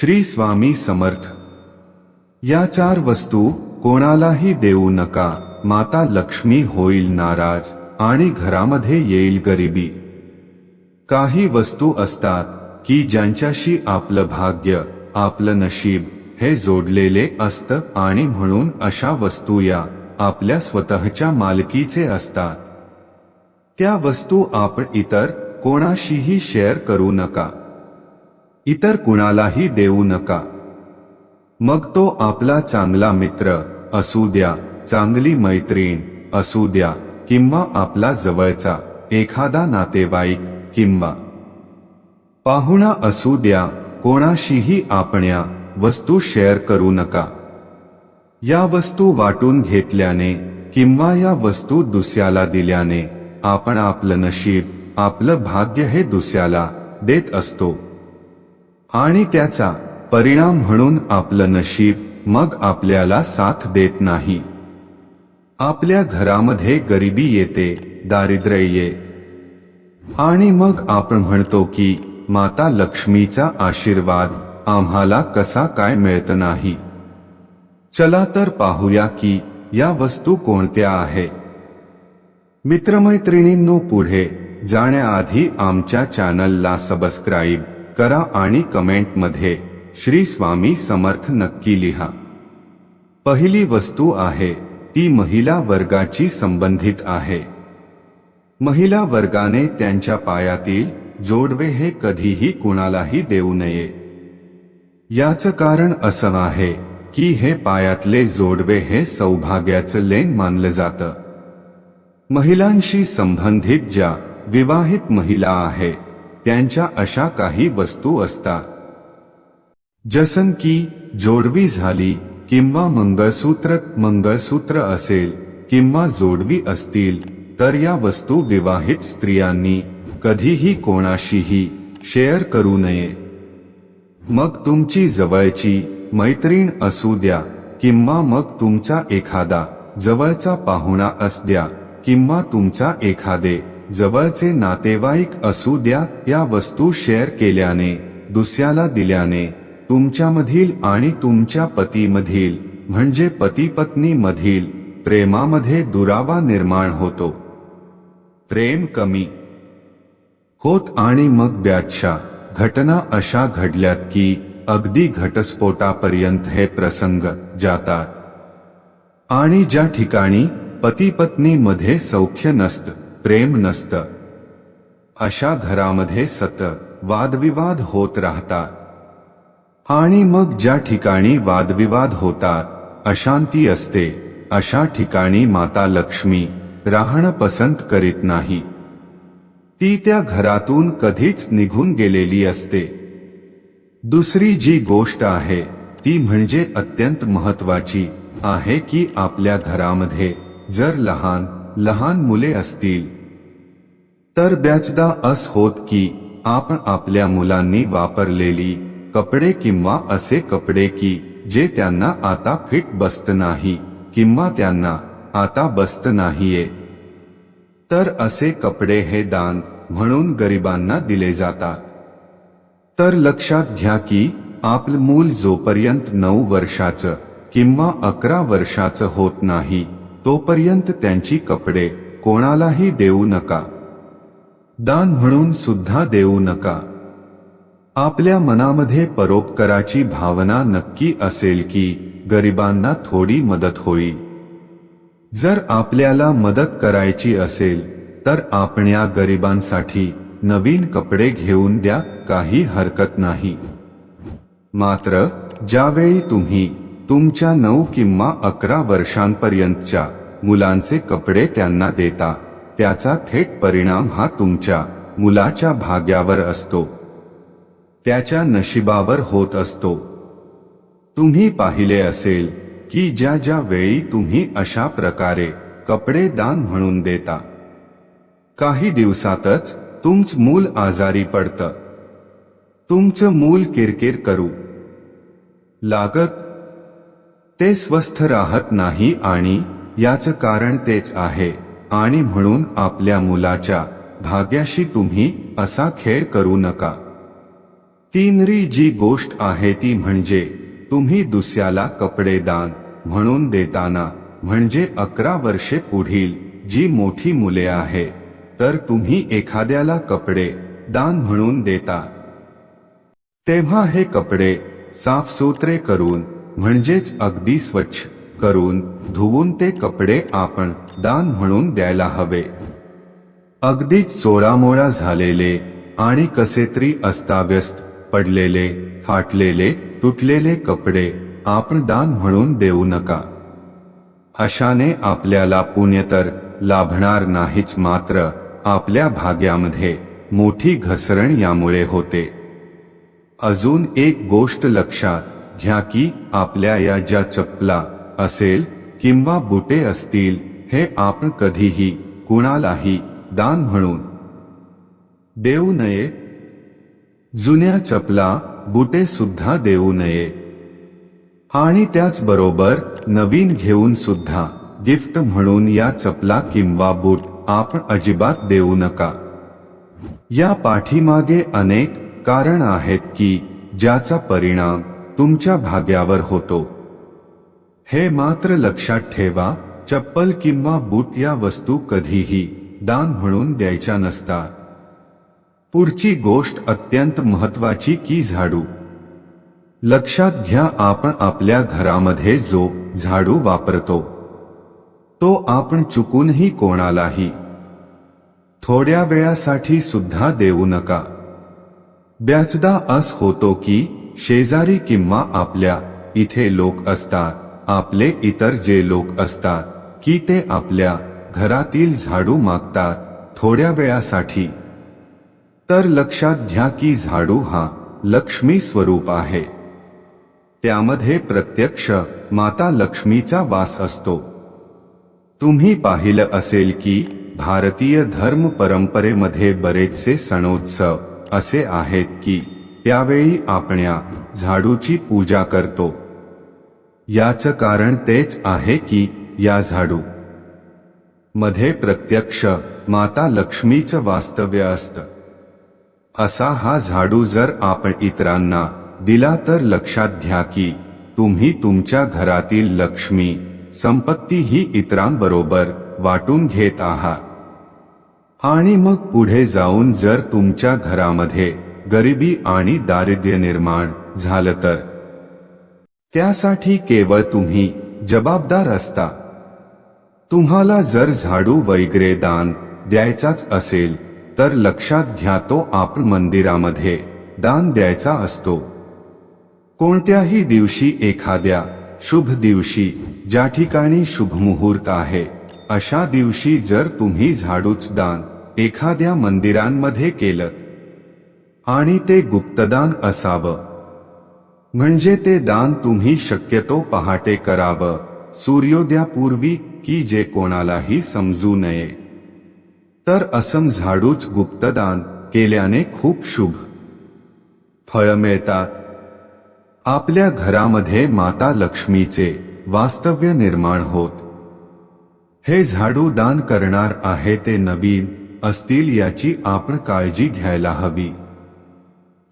श्री स्वामी समर्थ. या चार वस्तू कोणालाही देऊ नका. माता लक्ष्मी होईल नाराज आणि घरामध्ये येईल गरिबी. काही वस्तू असतात की ज्यांच्याशी आपलं भाग्य आपलं नशीब हे जोडलेले असतं आणि म्हणून अशा वस्तू या आपल्या स्वतःच्या मालकीचे असतात. त्या वस्तू आपण इतर कोणाशीही शेअर करू नका. इतर कुणालाही देऊ नका. मग तो आपला चांगला मित्र असू द्या चांगली मैत्रीण असू द्या किंवा आपला जवळचा एखादा नातेवाईक किंवा. पाहुणा असू द्या कोणाशीही आपण्या वस्तू शेअर करू नका. या वस्तू वाटून घेतल्याने किंवा या वस्तू दुसऱ्याला दिल्याने आपण आपलं नशीब आपलं भाग्य हे दुसऱ्याला देत असतो. आणि त्याचा परिणाम म्हणून आपलं नशीब मग आपल्याला साथ देत नाही. आपल्या घरामध्ये गरिबी येते दारिद्र्य ये. आणि मग आपण म्हणतो की माता लक्ष्मीचा आशीर्वाद आम्हाला कसा काय मिळत नाही? चला तर पाहूया की या वस्तू कोणत्या आहे? मित्रमैत्रिणींनो पुढे जाण्याआधी आमच्या चॅनलला सबस्क्राईब करा आणि कमेंटमध्ये श्री स्वामी समर्थ नक्की लिहा. पहिली वस्तू आहे ती महिला वर्गाची संबंधित आहे. महिला वर्गाने त्यांच्या पायातील जोडवे हे कधीही कुणालाही देऊ नये. याचं कारण असं आहे की हे पायातले जोडवे हे सौभाग्याचं लेन मानलं जातं. महिलांशी संबंधित ज्या विवाहित महिला आहे त्यांच्या अशा काही वस्तू असतात. जसन की जोडवी झाली किंवा मंगळसूत्र मंगळसूत्र असेल किंवा जोडवी असतील तर या वस्तू विवाहित स्त्रियांनी कधीही कोणाशीही शेअर करू नये. मग तुमची जवळची मैत्रीण असू द्या किंवा मग तुमचा एखादा जवळचा पाहुणा असद्या किंवा तुमचा एखादे जवळचे नातेवाईक असू द्या या वस्तू शेअर केल्याने दुसऱ्याला दिल्याने तुमच्यामधील आणि तुमच्या पतीमधील म्हणजे पती पत्नी मधील प्रेमामध्ये दुरावा निर्माण होतो. प्रेम कमी. होत आणि मग ब्याच्छा घटना अशा घडल्यात की अगदी घटस्फोटापर्यंत हे प्रसंग जातात. आणि ज्या ठिकाणी पती पत्नी मध्ये सौख्य नसतं प्रेम नसतं. अशा घरामध्ये सतत वादविवाद होत राहतात. आणि मग ज्या ठिकाणी वादविवाद होतात अशांती असते अशा ठिकाणी माता लक्ष्मी राहणं पसंत करीत नाही. ती त्या घरातून कधीच निघून गेलेली असते. दुसरी जी गोष्ट आहे ती म्हणजे अत्यंत महत्वाची आहे की आपल्या घरामध्ये जर लहान लहान मुले असतील. तर बॅचदा अस होत की आपण आपल्या मुलांनी वापरलेली कपडे किंवा असे कपडे की जे त्यांना आता फिट बसत नाही किंवा त्यांना आता बसत नाहीये. तर असे कपडे हे दान म्हणून गरिबांना दिले जातात. तर लक्षात घ्या की आपलं मूल जोपर्यंत नऊ वर्षाचं किंवा अकरा वर्षाचं होत नाही तोपर्यंत त्यांची कपडे कोणालाही देऊ नका. दान म्हणून सुद्धा देऊ नका. आपल्या मनामध्ये परोपकाराची भावना नक्की असेल की गरिबांना थोडी मदत होईल. जर आपल्याला मदत करायची असेल तर आपण या गरिबांसाठी नवीन कपडे घेऊन द्या काही हरकत नाही. मात्र ज्यावेळी तुम्ही तुमच्या नऊ किंवा अकरा वर्षांपर्यंतच्या मुलांचे कपडे त्यांना देता. त्याचा थेट परिणाम हा तुमच्या मुलाच्या भाग्यावर असतो. त्याच्या नशिबावर होत असतो. तुम्ही पाहिले असेल की ज्या ज्या वेळी तुम्ही अशा प्रकारे कपडे दान म्हणून देता. काही दिवसातच तुमच मूल आजारी पडतं. तुमचं मूल किरकिर करू. लागत. ते स्वस्थ राहत नाही आणि याचं कारण तेच आहे. आणि म्हणून आपल्या मुलाच्या भाग्याशी तुम्ही असा खेळ करू नका. तीनरी जी गोष्ट आहे ती म्हणजे तुम्ही दुसऱ्याला कपडे दान म्हणून देताना म्हणजे अकरा वर्षे पुढील जी मोठी मुले आहे तर तुम्ही एखाद्याला कपडे दान म्हणून देता. तेव्हा हे कपडे साफसुथरे करून म्हणजेच अगदी स्वच्छ करून धुवून ते कपडे आपण दान म्हणून द्यायला हवे. अगदीच चोरामोळा झालेले आणि कसे तरी अस्ताव्यस्त पडलेले फाटलेले तुटलेले कपडे आपण दान म्हणून देऊ नका. अशाने आपल्याला पुण्य तर लाभणार नाहीच मात्र आपल्या भाग्यामध्ये मोठी घसरण यामुळे होते. अजून एक गोष्ट लक्षात घ्या की आपल्या या ज्या चपला असेल किंवा बुटे असतील हे आपण कधीही कुणालाही दान म्हणून. देऊ नये. जुन्या चपला बुटे सुद्धा देऊ नये. आणि त्याचबरोबर नवीन घेऊन सुद्धा गिफ्ट म्हणून या चपला किंवा बूट आपण अजिबात देऊ नका. या पाठीमागे अनेक कारण आहेत की ज्याचा परिणाम तुमच्या भाग्यावर होतो. हे मात्र लक्षात ठेवा चप्पल किंवा बूट या वस्तू कधीही दान म्हणून द्यायच्या नसतात. पुढची गोष्ट अत्यंत महत्वाची की झाडू. लक्षात घ्या आपण आपल्या घरामध्ये जो झाडू वापरतो तो आपण चुकूनही कोणालाही थोड्या वेळासाठी सुद्धा देऊ नका. ब्याचदा अस होतो की शेजारी किंवा आपल्या इथे लोक असतात. आपले इतर जे लोक असतात की ते आपल्या घरातील झाडू मागतात थोड्या वेळासाठी. तर लक्षात घ्या की झाडू हा लक्ष्मी स्वरूप आहे. त्यामध्ये प्रत्यक्ष माता लक्ष्मीचा वास असतो. तुम्ही पाहिलं असेल की भारतीय धर्म परंपरेमध्ये बरेचसे सणोत्सव असे आहेत की त्यावेळी आपण झाडूची पूजा करतो. याचं कारण तेच आहे की या झाडू मध्ये प्रत्यक्ष माता लक्ष्मीचं वास्तव्य असतं. असा हा झाडू जर आपण इतरांना दिला तर लक्षात घ्या की तुम्ही तुमच्या घरातील लक्ष्मी संपत्ती ही इतरांबरोबर वाटून घेत आहात. आणि मग पुढे जाऊन जर तुमच्या घरामध्ये गरिबी आणि दारिद्र्य निर्माण झालं तर त्यासाठी केवळ तुम्ही जबाबदार असता. तुम्हाला जर झाडू वगैरे दान द्यायचाच असेल तर लक्षात घ्या तो आपण मंदिरामध्ये दान द्यायचा असतो. कोणत्याही दिवशी एखाद्या शुभ दिवशी ज्या ठिकाणी शुभ मुहूर्त आहे अशा दिवशी जर तुम्ही झाडूच दान एखाद्या मंदिरांमध्ये केलं आणि ते गुप्तदान असावं म्हणजे ते दान तुम्ही शक्यतो पहाटे करावं. सूर्योदयापूर्वी की जे कोणालाही समजू नये. तर असम झाडूच गुप्तदान केल्याने खूप शुभ. फळ मिळतात. आपल्या घरामध्ये माता लक्ष्मीचे वास्तव्य निर्माण होत. हे झाडू दान करणार आहे ते नवीन असतील याची आपण काळजी घ्यायला हवी.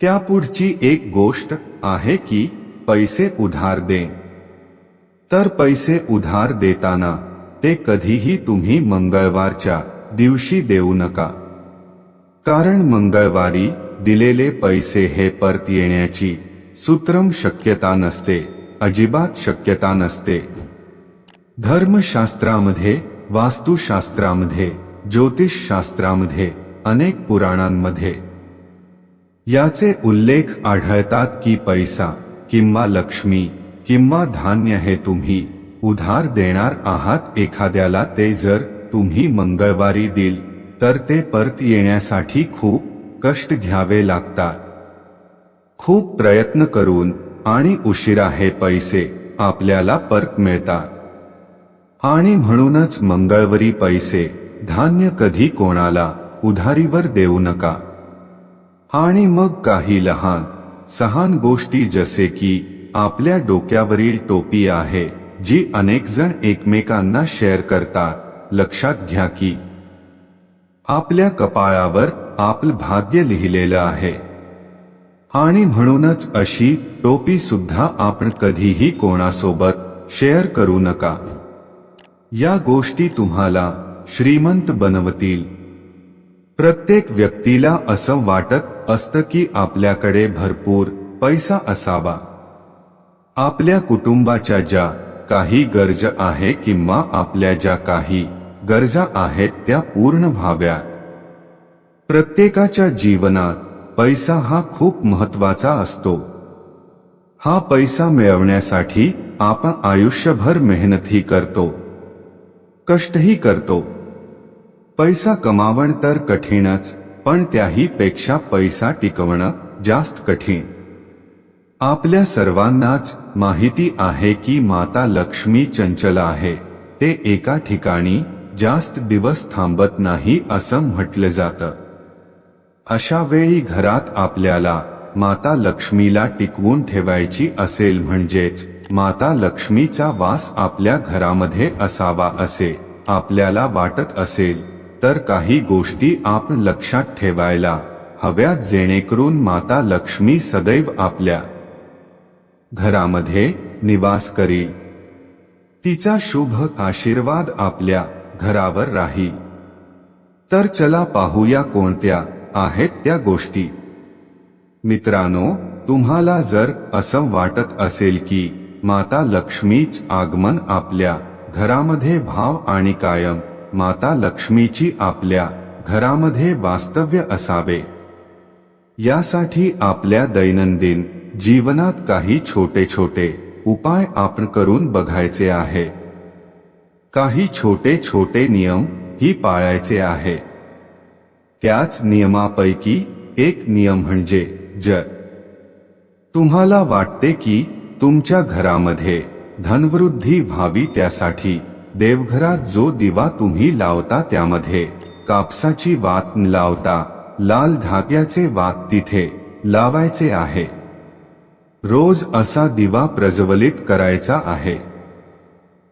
त्यापुढची एक गोष्ट आहे की, पैसे उधार दे. तर पैसे उधार देताना, ते कधीही तुम्ही मंगळवारच्या दिवशी देऊ नका. कारण मंगळवारी दिलेले पैसे हे परत येण्याची सूत्रम शक्यता नसते, अजिबात शक्यता नसते. धर्मशास्त्रामध्ये, वास्तुशास्त्रामध्ये, ज्योतिषशास्त्रामध्ये, अनेक पुराणांमध्ये याचे उल्लेख आढळतात की पैसा किंवा लक्ष्मी किंवा धान्य हे तुम्ही उधार देणार आहात. एखाद्याला ते जर तुम्ही मंगळवारी दिल तर ते परत येण्यासाठी खूप कष्ट घ्यावे लागतात. खूप प्रयत्न करून आणि उशिरा हे पैसे आपल्याला परत मिळतात. आणि म्हणूनच मंगळवारी पैसे धान्य कधी कोणाला उधारीवर देऊ नका. आणि मग काही लहान सहान गोष्टी जसे की आपल्या डोक्यावरील टोपी आहे जी अनेक जण एकमेकांना शेअर करतात. लक्षात घ्या की आपल्या कपाळावर आपलं भाग्य लिहिलेलं आहे. आणि म्हणूनच अशी टोपी सुद्धा आपण कधीही कोणासोबत शेअर करू नका. या गोष्टी तुम्हाला श्रीमंत बनवतील. प्रत्येक व्यक्तीला असं वाटत असतं की आपल्याकडे भरपूर पैसा असावा. आपल्या कुटुंबाच्या ज्या काही गरजा आहे किंवा आपल्या ज्या काही गरजा आहेत त्या पूर्ण व्हाव्यात. प्रत्येकाच्या जीवनात पैसा हा खूप महत्त्वाचा असतो. हा पैसा मिळवण्यासाठी आपण आयुष्यभर मेहनतही करतो. कष्टही करतो. पैसा कमावण तर कठीणच पण त्याही पेक्षा पैसा टिकवणं जास्त कठीण. आपल्या सर्वांनाच माहिती आहे की माता लक्ष्मी चंचल आहे ते एका ठिकाणी जास्त दिवस थांबत नाही असं म्हटलं जातं. अशा वेळी घरात आपल्याला माता लक्ष्मीला टिकवून ठेवायची असेल म्हणजेच माता लक्ष्मीचा वास आपल्या घरामध्ये असावा असे आपल्याला वाटत असेल. तर काही गोष्टी आपण लक्षात ठेवायला हव्यात जेणेकरून माता लक्ष्मी सदैव आपल्या घरामध्ये निवास करी तिचा शुभ आशीर्वाद आपल्या घरावर राही तर चला पाहूया कोणत्या आहेत त्या गोष्टी. मित्रांनो तुम्हाला जर असं वाटत असेल की माता लक्ष्मीच आगमन आपल्या घरामध्ये भाव आणि कायम माता लक्ष्मीची आपल्या घरामध्ये वास्तव्य असावे. यासाठी आपल्या दैनंदिन जीवनात काही छोटे छोटे उपाय आपण करून बघायचे आहे. काही छोटे छोटे नियम ही पाळायचे आहे. त्याच नियमापैकी एक नियम म्हणजे जर तुम्हाला वाटते की तुमच्या घरामध्ये धनवृद्धी व्हावी त्यासाठी देवघरात जो दिवा तुम्ही लावता त्यामध्ये कापसाची वात न लावता लाल धाक्याचे वात तिथे लावायचे आहे. रोज असा दिवा प्रज्वलित करायचा आहे.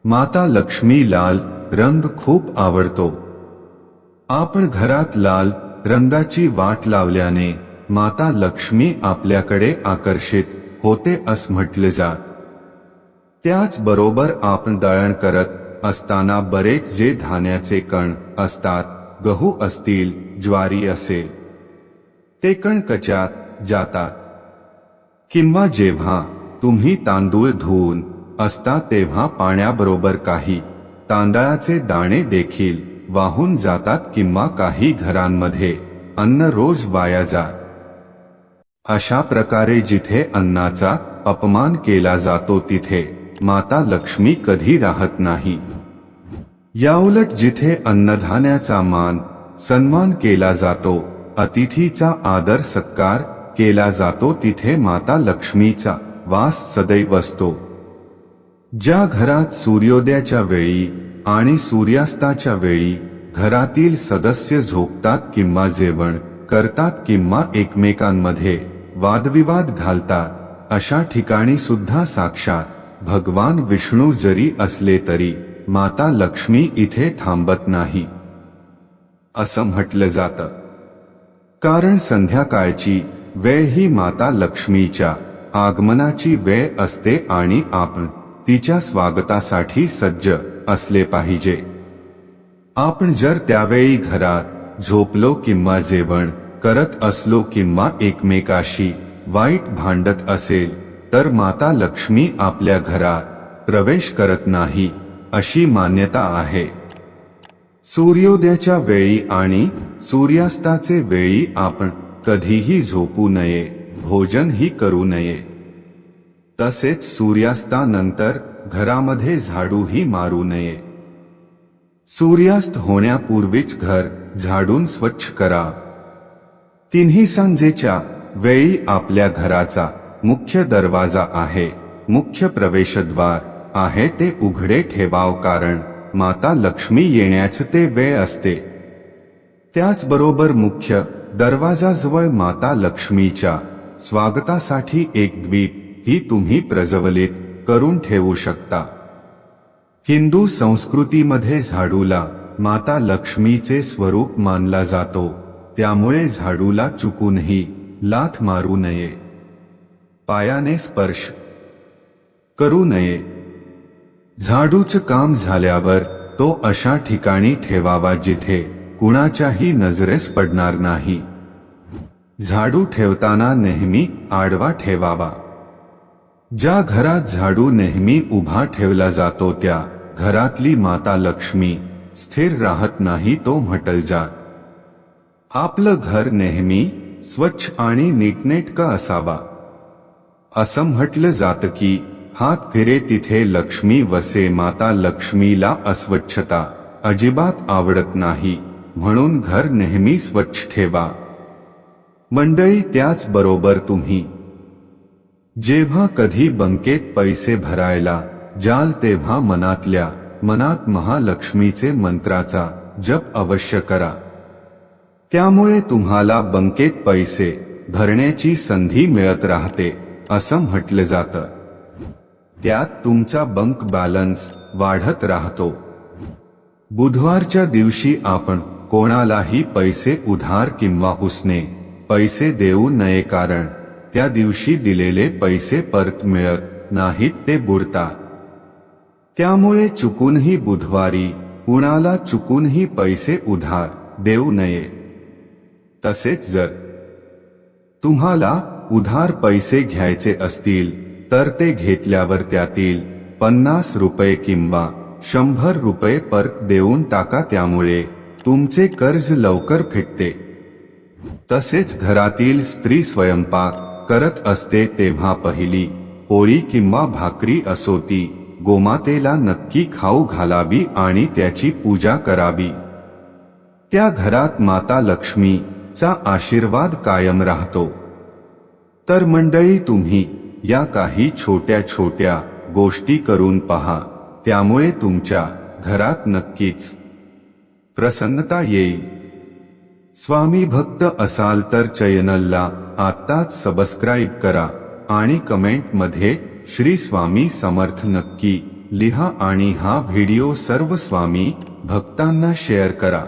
माता लक्ष्मी लाल रंग खूप आवडतो. आपण घरात लाल रंगाची वाट लावल्याने माता लक्ष्मी आपल्याकडे आकर्षित होते अस म्हटले जात. त्याचबरोबर आपण दळण करत असताना बरेच जे धान्याचे कण असतात गहू असतील ज्वारी असेल. ते कण कचात जातात. किंवा जेव्हा तुम्ही तांदूळ धुवून असता तेव्हा पाण्याबरोबर काही तांदळाचे दाणे देखील वाहून जातात किंवा काही घरांमध्ये अन्न रोज वाया जात. अशा प्रकारे जिथे अन्नाचा अपमान केला जातो तिथे माता लक्ष्मी कधी राहत नाही. याउलट जिथे अन्नधान्याचा मान सन्मान केला जातो अतिथीचा आदर सत्कार केला जातो तिथे माता लक्ष्मीचा वास सदैव असतो. ज्या घरात सूर्योदयाच्या वेळी आणि सूर्यास्ताच्या वेळी घरातील सदस्य झोपतात किंवा जेवण करतात किंवा एकमेकांमध्ये वादविवाद घालतात अशा ठिकाणी सुद्धा साक्षात भगवान विष्णू जरी असले तरी माता लक्ष्मी इथे थांबत नाही. असं म्हटलं जातं. कारण संध्याकाळची वेळ ही माता लक्ष्मीच्या आगमनाची वेळ असते आणि आपण तिच्या स्वागतासाठी सज्ज असले पाहिजे. आपण जर त्यावेळी घरात झोपलो किंवा जेवण करत असलो किंवा एकमेकाशी वाईट भांडत असेल तर माता लक्ष्मी आपल्या घरात प्रवेश करत नाही. अशी मान्यता आहे. सूर्योदयाच्या वेळी आणि सूर्यास्ताचे वेळी आपण कधीही झोपू नये भोजनही करू नये. तसेच सूर्यास्तानंतर घरामध्ये झाडूही मारू नये. सूर्यास्त होण्यापूर्वीच घर झाडून स्वच्छ करा. तिन्ही सांजेच्या वेळी आपल्या घराचा मुख्य दरवाजा आहे मुख्य प्रवेशद्वार. आहे ते उघडे ठेवाव कारण माता लक्ष्मी येण्याचे ते वेळ असते. त्याचबरोबर मुख्य दरवाजाजवळ माता लक्ष्मीच्या स्वागतासाठी एक द्वीप ही तुम्ही प्रज्वलित करून ठेवू शकता. हिंदू संस्कृतीमध्ये झाडूला माता लक्ष्मीचे स्वरूप मानला जातो. त्यामुळे झाडूला चुकूनही लाथ मारू नये. पायाने स्पर्श करू नये. झाडूचं काम झाल्यावर तो अशा ठिकाणी ठेवावा जिथे कुणाच्याही नजरेस पडणार नाही. झाडू ठेवताना नेहमी आडवा ठेवावा. ज्या घरात झाडू नेहमी उभा ठेवला जातो त्या घरातली माता लक्ष्मी स्थिर राहत नाही तो म्हटल जात. आपलं घर नेहमी स्वच्छ आणि नीटनेटकं असावा. असं म्हटलं जातं की हात फिरे तिथे लक्ष्मी वसे माता लक्ष्मीला अस्वच्छता. अजिबात आवडत नाही म्हणून घर नेहमी स्वच्छ ठेवा. मंडळी त्याचबरोबर तुम्ही. जेव्हा कधी बंकेत पैसे भरायला जाल तेव्हा मनातल्या मनात महालक्ष्मीचे मंत्राचा जप अवश्य करा. त्यामुळे तुम्हाला बंकेत पैसे भरण्याची संधी मिळत राहते असं म्हटलं जातं. त्यात तुमचा बंक बॅलन्स वाढत राहतो. बुधवारच्या दिवशी आपण कोणालाही पैसे उधार किंवा उसने पैसे देऊ नये कारण त्या दिवशी दिलेले पैसे परत मिळत नाहीत ते बुडतात. त्यामुळे चुकूनही बुधवारी कुणाला चुकूनही पैसे उधार देऊ नये. तसेच जर तुम्हाला उधार पैसे घ्यायचे असतील तर ते घेतल्यावर त्यातील पन्नास रुपये किंवा शंभर रुपये परत देऊन टाका त्यामुळे तुमचे कर्ज लवकर फिटते. तसेच घरातील स्त्री स्वयंपाक करत असते तेव्हा पहिली पोळी किंवा भाकरी असो ती गोमातेला नक्की खाऊ घालावी आणि त्याची पूजा करावी. त्या घरात माता लक्ष्मीचा आशीर्वाद कायम राहतो. तर मंडळी तुम्ही या काही छोट्या छोट्या गोष्टी करून पहा. त्यामुळे तुमच्या घरात नक्कीच प्रसन्नता येईल. स्वामी भक्त असाल तर चॅनलला आत्ताच सबस्क्राईब करा आणि कमेंटमध्ये श्री स्वामी समर्थ नक्की लिहा आणि हा व्हिडिओ सर्व स्वामी भक्तांना शेअर करा.